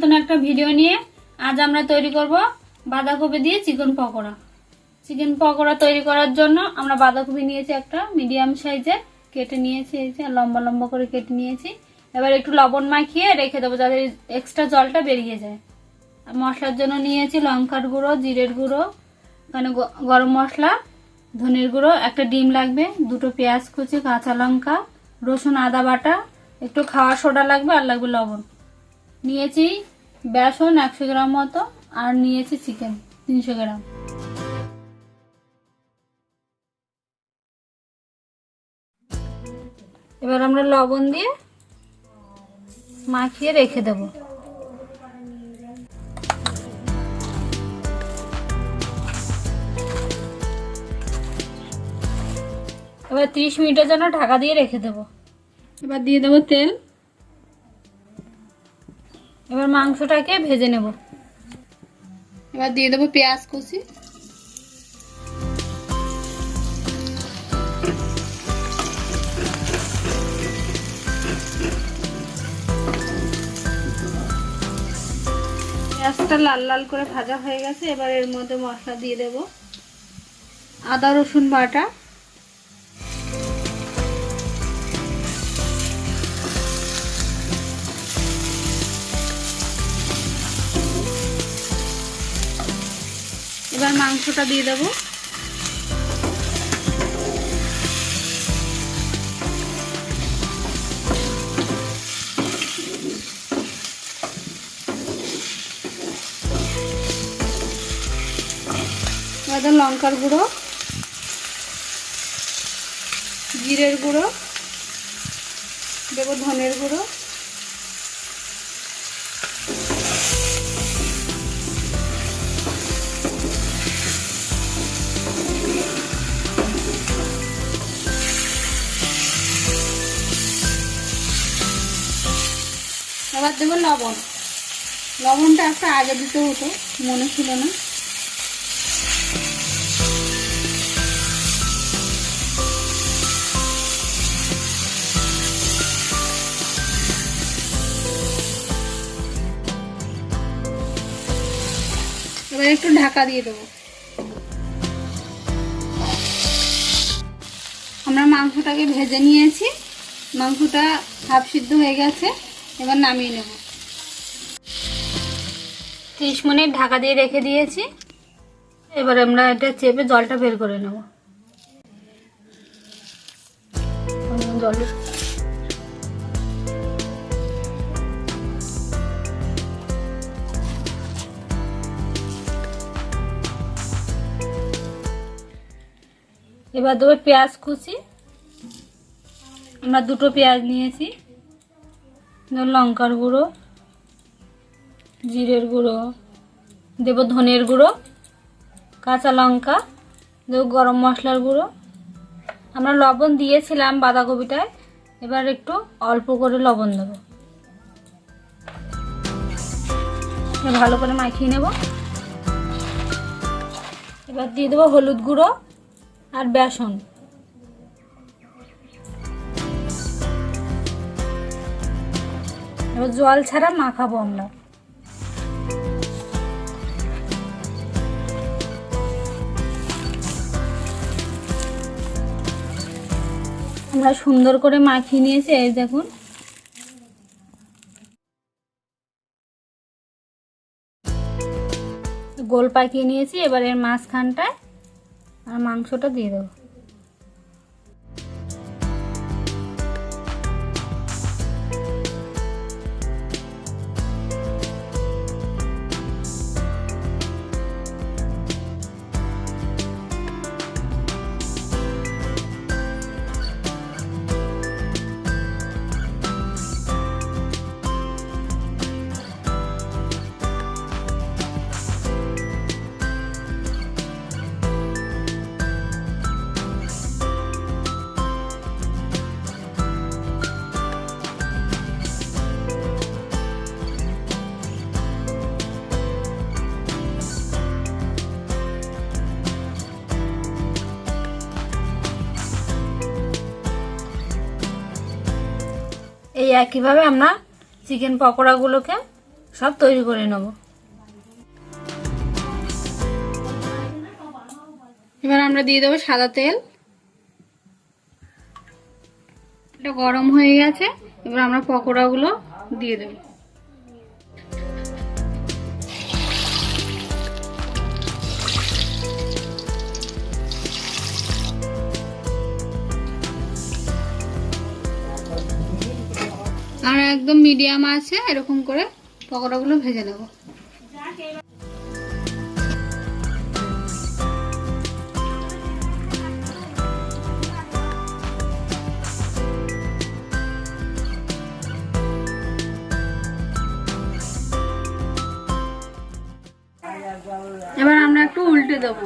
নতুন একটা ভিডিও নিয়ে আজ আমরা তৈরি করব বাঁধাকপি দিয়ে চিকেন পকোড়া। চিকেন পকোড়া তৈরি করার জন্য আমরা বাঁধাকপি নিয়েছি একটা মিডিয়াম সাইজের কেটে নিয়েছি, এই যে লম্বা লম্বা করে কেটে নিয়েছি। এবার একটু লবণ মাখিয়ে রেখে দেবো যাতে এক্সট্রা জলটা বেরিয়ে যায়। আর মশলার জন্য নিয়েছি লঙ্কার গুঁড়ো, জিরের গুঁড়ো, এখানে গরম মশলা, ধনের গুঁড়ো, একটা ডিম লাগবে, দুটো পেঁয়াজ কুচি, কাঁচা লঙ্কা, রসুন আদা বাটা, একটু খাওয়া সোডা লাগবে আর লাগবে লবণ। নিয়েছি বেসন একশো গ্রাম মতো, আর নিয়েছি চিকেন তিনশো গ্রাম। এবার আমরা লবণ দিয়ে মাখিয়ে রেখে দেবো। এবার তিরিশ মিনিটের জন্য ঢাকা দিয়ে রেখে দেবো। এবার দিয়ে দেবো তেল। এবার মাংসটাকে ভেজে নেব। এবার দিয়ে দেবো পেঁয়াজ কুচি। পেঁয়াজটা লাল লাল করে ভাজা হয়ে গেছে, এবার এর মধ্যে মশলা দিয়ে দেব। আদা রসুন বাটা। এবার মাংসটা দিয়ে দেবো। লঙ্কার গুঁড়ো জিরের গুঁড়ো দেবো ধনের গুঁড়ো। এবার দেবো লবণ। লবণটা একটা আগে দিতে হতো, মনে ছিল না। এবার একটু ঢাকা দিয়ে দেবো। আমরা মাংসটাকে ভেজে নিয়েছি। মাংসটা হাফ সিদ্ধ হয়ে গেছে। এবার নামিয়ে নেব। তিরিশ মিনিট ঢাকা দিয়ে রেখে দিয়েছি। এবার আমরা এটা চেপে জলটা বের করে নেব। জল। এবার দেবো পেঁয়াজ কুচি। আমরা দুটো পেঁয়াজ নিয়েছি। লঙ্কার গুঁড়ো, জিরের গুঁড়ো দেব ধনের গুঁড়ো, কাঁচা লঙ্কা, দেব গরম মশলার গুঁড়ো। আমরা লবণ দিয়েছিলাম বাঁধাকপিটায়, এবার একটু অল্প করে লবণ দেবো। ভালো করে মাখিয়ে নেব। এবার দিয়ে দেবো হলুদ গুঁড়ো আর বেসন। এবার জল ছাড়া মাখাবো আমরা। আমরা সুন্দর করে মাখিয়ে নিয়েছি, এই দেখুন। গোল পাকিয়ে নিয়েছি, এবার এর মাঝখানটায় আর মাংসটা দিয়ে দেবো। একইভাবে আমরা চিকেন পকোড়াগুলোকে সব তৈরি করে নেব। এবার আমরা দিয়ে দেবো সাদা তেল। এটা গরম হয়ে গেছে, এবার আমরা পকোড়াগুলো দিয়ে দেবো। আর একদম মিডিয়াম আছে এরকম করে পকোড়াগুলো ভেজে নেব। এবার আমরা একটু উল্টে দেবো।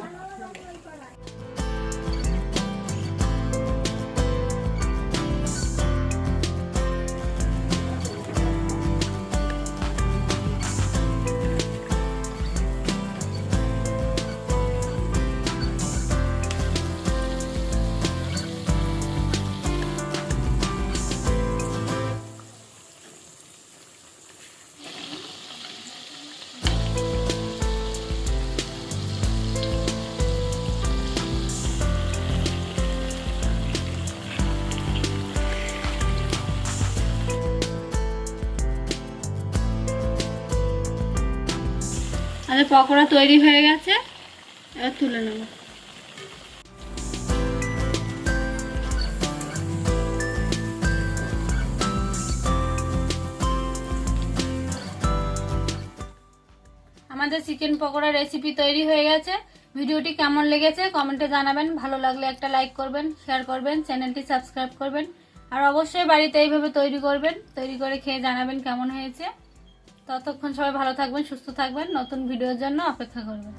আমাদের পকোড়া তৈরি হয়ে গেছে। এবার তুলে নেব। আমাদের চিকেন পকোড়া রেসিপি তৈরি হয়ে গেছে। ভিডিওটি কেমন লেগেছে কমেন্টে জানাবেন। ভালো লাগলে একটা লাইক করবেন শেয়ার করবেন চ্যানেলটি সাবস্ক্রাইব করবেন। আর অবশ্যই বাড়িতে এইভাবে তৈরি করবেন। তৈরি করে খেয়ে জানাবেন কেমন হয়েছে। ততক্ষণ সবাই ভালো থাকবেন সুস্থ থাকবেন। নতুন ভিডিওর জন্য অপেক্ষা করবেন।